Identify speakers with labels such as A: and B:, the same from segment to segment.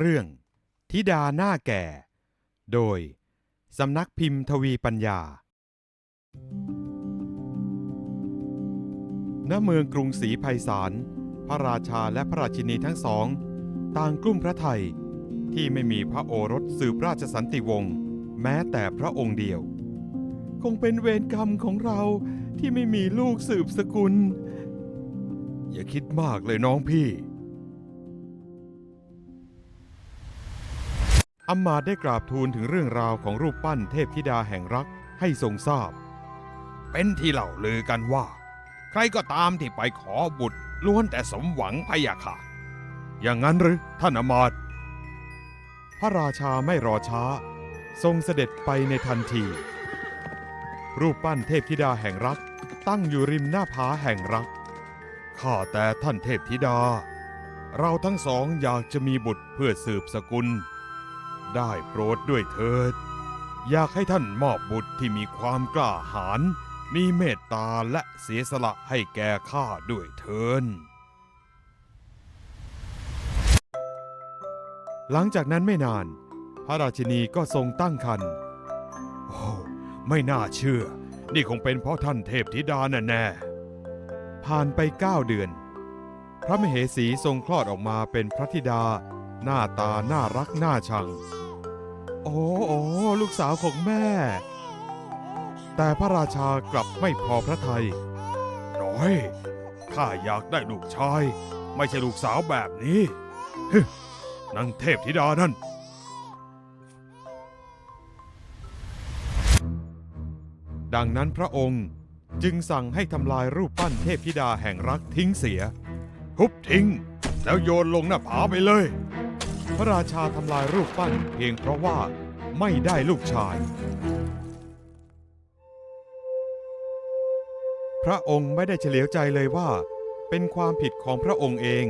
A: เรื่องธิดาหน้าแก่ โดย สำนักพิมพ์ทวีปัญญา ณ เมืองกรุงศรีไพศาล พระราชาและพระราชินีทั้งสอง ต่างกลุ้มพระไทยที่ไม่มีพระโอรสสืบราชสันติวงศ์แม้แต่พระองค์เดียว คงเป็นเวรกรรมของเราที่ไม่มีลูกสืบสกุล อย่าคิดมากเลยน้องพี่ อัมมาตได้กราบทูลถึงเรื่องราวของรูปปั้นเทพธิดาแห่งรักให้ทรงทราบ เป็นที่เล่าลือกันว่า ใครก็ตามที่ไปขอบุตรล้วนแต่สมหวังพยะค่ะ อย่างนั้นหรือท่านอมาตพระราชาไม่รอช้า ทรงเสด็จไปในทันที รูปปั้นเทพธิดาแห่งรัก ตั้งอยู่ริมหน้าผาแห่งรัก ข้าแต่ท่านเทพธิดา เราทั้งสองอยากจะมีบุตรเพื่อสืบสกุล ได้โปรดด้วยเถิด อยากให้ท่านมอบบุตรที่มีความกล้าหาญมีเมตตาและเสียสละให้แก่ข้าด้วยเถินหลังจากนั้นไม่นาน พระราชินีก็ทรงตั้งครรภ์โอ้ไม่น่าเชื่อ นี่คงเป็นเพราะท่านเทพธิดาแน่ๆผ่านไปเก้าเดือน พระมเหสีทรงคลอดออกมาเป็นพระธิดา หน้าตาน่ารักน่าชัง โอ้โอ้ลูกสาวของแม่ แต่พระราชากลับไม่พอพระทัยน้อยข้าอยากได้ลูกชาย ไม่ใช่ลูกสาวแบบนี้นางเทพธิดานั่นดังนั้นพระองค์จึงสั่งให้ทำลายรูปปั้นเทพธิดาแห่งรักทิ้งเสีย ทุบทิ้ง แล้วโยนลงหน้าผาไปเลย พระราชาทำลายรูปปั้นเพียงเพราะว่าไม่ได้ลูกชาย พระองค์ไม่ได้เฉลียวใจเลยว่า เป็นความผิดของพระองค์เอง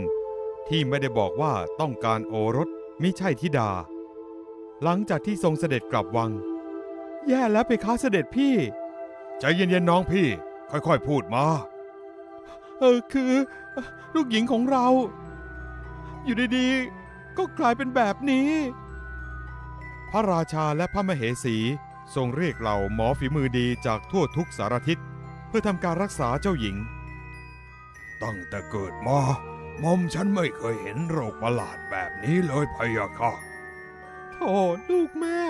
A: ที่ไม่ได้บอกว่าต้องการโอรสมิใช่ธิดา หลังจากที่ทรงเสด็จกลับวัง แย่แล้วไปค้าเสด็จพี่ ใจเย็นๆน้องพี่ ค่อยๆพูดมา เออคือ ลูกหญิงของเรา อยู่ดีๆ ก็กลายเป็นแบบนี้ พระราชาและพระมเหสีทรงเรียกเหล่าหมอฝีมือดีจากทั่วทุกสารทิศเพื่อทำการรักษาเจ้าหญิง ตั้งแต่เกิดมามอมฉันไม่เคยเห็นโรคประหลาดแบบนี้เลยพะยะค่ะโธ่ลูกแม่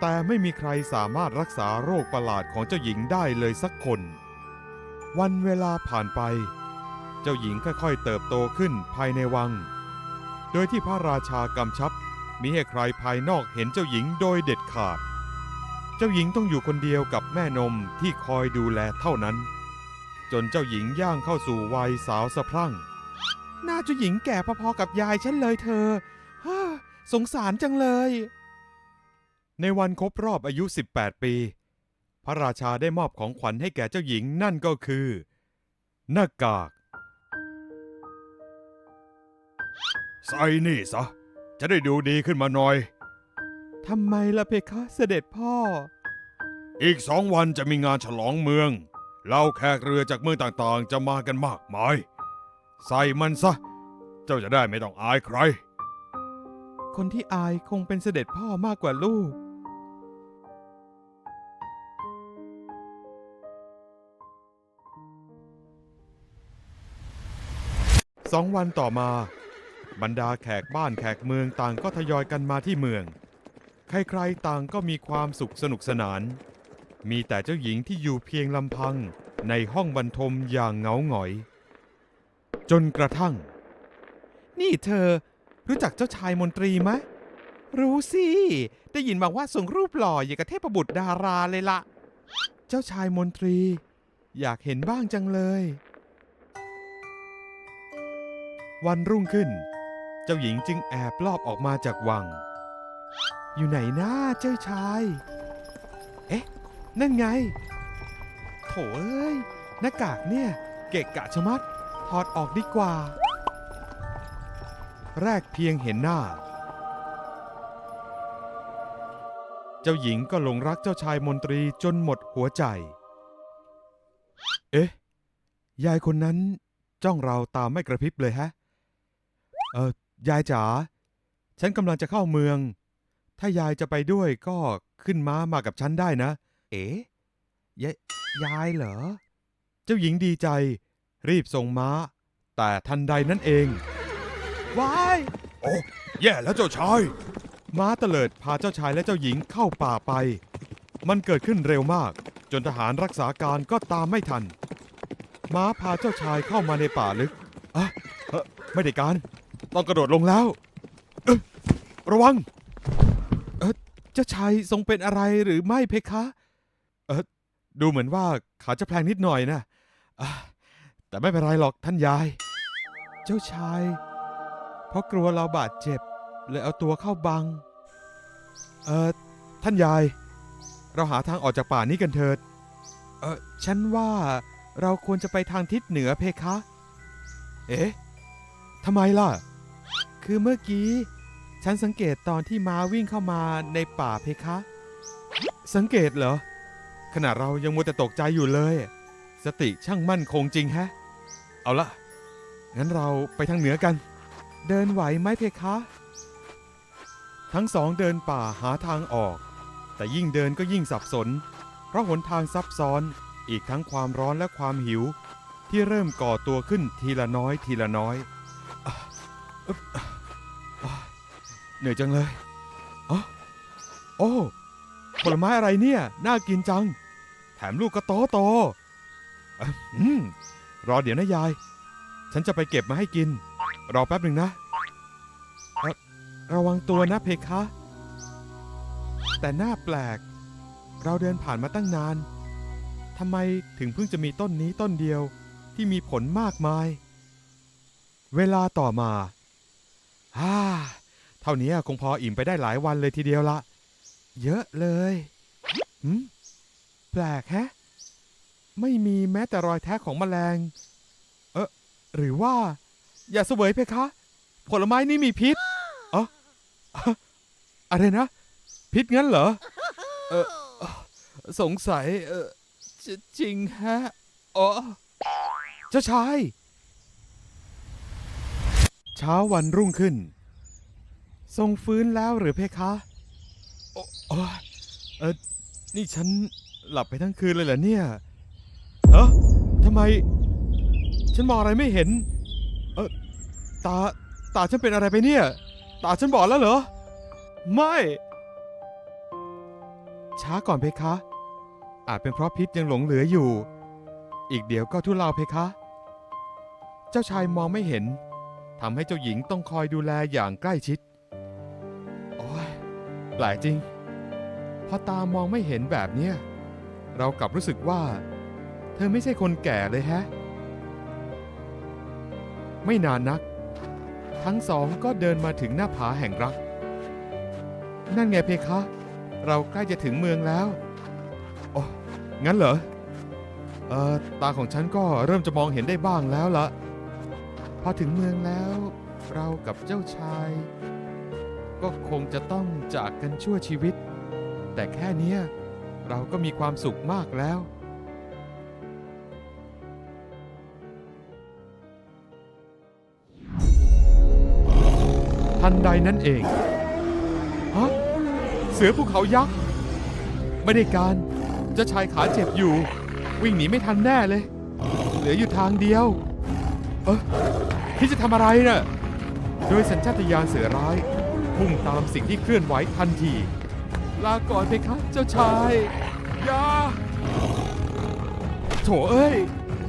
A: แต่ไม่มีใครสามารถรักษาโรคประหลาดของเจ้าหญิงได้เลยสักคน วันเวลาผ่านไป เจ้าหญิงค่อยๆเติบโตขึ้นภายในวัง โดยที่พระราชากำชับมิให้ใครภายนอกเห็นเจ้าหญิงโดยเด็ดขาด เจ้าหญิงต้องอยู่คนเดียวกับแม่นมที่คอยดูแลเท่านั้น จนเจ้าหญิงย่างเข้าสู่วัยสาวสะพรั่ง หน้าเจ้าหญิงแก่พอๆกับยายฉันเลยเธอฮ่าสงสารจังเลย ในวันครบรอบอายุ 18 ปี พระราชาได้มอบของขวัญให้แก่เจ้าหญิงนั่นก็คือ หน้ากาก ใส่นี่ซะ จะได้ดูดีขึ้นมาหน่อย ทำไมล่ะเพคะเสด็จพ่อ อีกสองวันจะมีงานฉลองเมืองเหล่าแขกเรือจากเมืองต่างๆ จะมากันมากมาย ใส่มันซะ เจ้าจะได้ไม่ต้องอายใคร คนที่อายคงเป็นเสด็จพ่อมากกว่าลูก สองวันต่อมา บรรดาแขกบ้านแขกเมืองต่างก็ทยอยกันมาที่เมือง ใครๆต่างก็มีความสุขสนุกสนาน มีแต่เจ้าหญิงที่อยู่เพียงลำพังในห้องบรรทมอย่างเหงาหงอย จนกระทั่ง นี่เธอรู้จักเจ้าชายมนตรีไหมรู้สิ ได้ยินมาว่าส่งรูปหล่ออย่างกับเทพบุตรดาราเลยละ เจ้าชายมนตรี อยากเห็นบ้างจังเลย วันรุ่งขึ้น เจ้าหญิงจึงแอบลอบออกมาจากวัง อยู่ไหนนะเจ้าชาย เอ๊ะ นั่นไง โถเอ้ยหน้ากากเนี่ย เกะกะชะมัด ถอดออกดีกว่า แรกเพียงเห็นหน้า เจ้าหญิงก็หลงรักเจ้าชายมนตรีจนหมดหัวใจ เอ๊ะ ยายคนนั้นจ้องเราตามไม่กระพริบเลยฮะ เออ ยายจ๋า ฉันกำลังจะเข้าเมือง ถ้ายายจะไปด้วยก็ขึ้นม้ามากับฉันได้นะ เอ๋ยายยายเหรอ เจ้าหญิงดีใจ รีบส่งม้า แต่ทันใดนั้นเองว้ายโอ้แย่แล้วเจ้าชาย ม้าเตลิดพาเจ้าชายและเจ้าหญิงเข้าป่าไป มันเกิดขึ้นเร็วมาก จนทหารรักษาการก็ตามไม่ทัน ม้าพาเจ้าชายเข้ามาในป่าลึกอะเอ่อไม่ได้การ ต้องกระโดดลงแล้ว ระวัง เออเจ้าชายทรงเป็นอะไรหรือไม่เพคะ เออดูเหมือนว่าขาจะแพลงนิดหน่อยนะอะแต่ไม่เป็นไรหรอกท่านยาย เจ้าชาย เพราะกลัวเราบาดเจ็บเลยเอาตัวเข้าบัง เออท่านยาย เราหาทางออกจากป่านี้กันเถิด เออฉันว่าเราควรจะไปทางทิศเหนือเพคะ เอ๊ะทำไมล่ะ คือเมื่อกี้ ฉันสังเกตตอนที่ม้าวิ่งเข้ามาในป่าเพคะ สังเกตเหรอ ขณะเรายังมัวแต่ตกใจอยู่เลย สติช่างมั่นคงจริงแฮะ เอาละงั้นเราไปทางเหนือกัน เดินไหวไหมเพคะ ทั้งสองเดินป่าหาทางออก แต่ยิ่งเดินก็ยิ่งสับสน เพราะหนทางซับซ้อน อีกทั้งความร้อนและความหิว ที่เริ่มก่อตัวขึ้นทีละน้อยทีละน้อย เหนื่อยจังเลยอ๋อโอ้ผลไม้อะไรเนี่ย น่ากินจัง แถมลูกก็โตโตอืมรอเดี๋ยวนะยาย ฉันจะไปเก็บมาให้กิน รอแป๊บหนึ่งนะ ระวังตัวนะเพคะ แต่หน้าแปลก เราเดินผ่านมาตั้งนานทำไมถึงเพิ่งจะมีต้นนี้ต้นเดียวที่มีผลมากมาย เวลาต่อมา ฮ่าเท่านี้คงพออิ่มไปได้หลายวันเลยทีเดียวละ เยอะเลยหืมแปลกแฮะ ไม่มีแม้แต่รอยแท้ของแมลง เออหรือว่า อย่าเสวยเพคะ ผลไม้นี่มีพิษเอ๋ออะไรนะ พิษงั้นเหรอ เอ่อสงสัย เออจจริงแฮะ อ๋อ เจ้าชาย เช้าวันรุ่งขึ้น ทรงฟื้นแล้วหรือเพคะ โอโอยเออนี่ฉันหลับไปทั้งคืนเลยเหรอเนี่ยเออทำไม ฉันมองอะไรไม่เห็น เออตา ตาฉันเป็นอะไรไปเนี่ย ตาฉันบอดแล้วเหรอ ไม่ ช้าก่อนเพคะ อาจเป็นเพราะพิษยังหลงเหลืออยู่ อีกเดี๋ยวก็ทุเลาเพคะ เจ้าชายมองไม่เห็น ทำให้เจ้าหญิงต้องคอยดูแลอย่างใกล้ชิด โอ้ยแปลกจริง พอตามองไม่เห็นแบบเนี้ยเรากลับรู้สึกว่า เธอไม่ใช่คนแก่เลยแฮะ ไม่นานนัก ทั้งสองก็เดินมาถึงหน้าผาแห่งรัก นั่นไงเพคะ เราใกล้จะถึงเมืองแล้วโอ้งั้นเหรอ เออตาของฉันก็เริ่มจะมองเห็นได้บ้างแล้วละพ อถึงเมืองแล้ว เรากับเจ้าชาย ก็คงจะต้องจากกันชั่วชีวิต แต่แค่เนี้ยเราก็มีความสุขมากแล้ว ทันใดนั้นเอง ฮะ เสือภูเขายักษ์ ไม่ได้การเจ้าชายขาเจ็บอยู่ วิ่งหนีไม่ทันแน่เลย เหลืออยู่ทางเดียว เออ ที่จะทำอะไรน่ะโดยสัญชาตญาณเสือร้าย พุ่งตามสิ่งที่เคลื่อนไหวทันที ลาก่อนเพคะเจ้าชายอย่าโถเอ้ย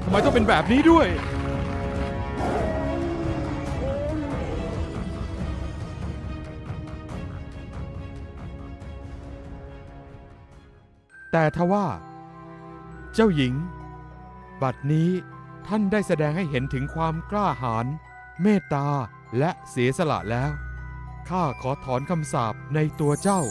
A: ทำไมต้องเป็นแบบนี้ด้วย แต่ทว่า เจ้าหญิง บัดนี้ ท่านได้แสดงให้เห็นถึงความกล้าหาญเมตตาและเสียสละแล้ว ข้าขอถอนคำสาปในตัวเจ้า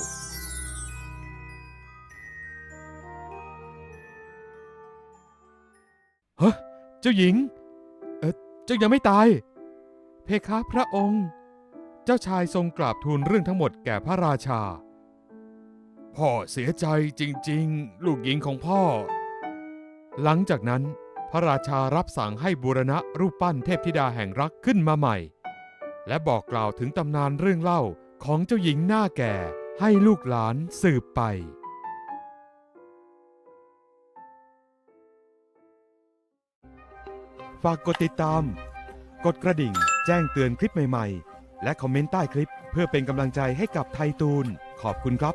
A: เฮ้ยเจ้าหญิง เออเจ้ายังไม่ตาย เพคะพระองค์ เจ้าชายทรงกราบทูลเรื่องทั้งหมดแก่พระราชา พ่อเสียใจจริง ๆ ลูกหญิงของพ่อ หลังจากนั้น พระราชารับสั่งให้บูรณะรูปปั้นเทพธิดาแห่งรักขึ้นมาใหม่ และบอกกล่าวถึงตำนานเรื่องเล่าของเจ้าหญิงหน้าแก่ให้ลูกหลานสืบไปฝากกดติดตาม กดกระดิ่ง แจ้งเตือนคลิปใหม่ ๆ และคอมเมนต์ใต้คลิปเพื่อเป็นกำลังใจให้กับไทยตูน ขอบคุณครับ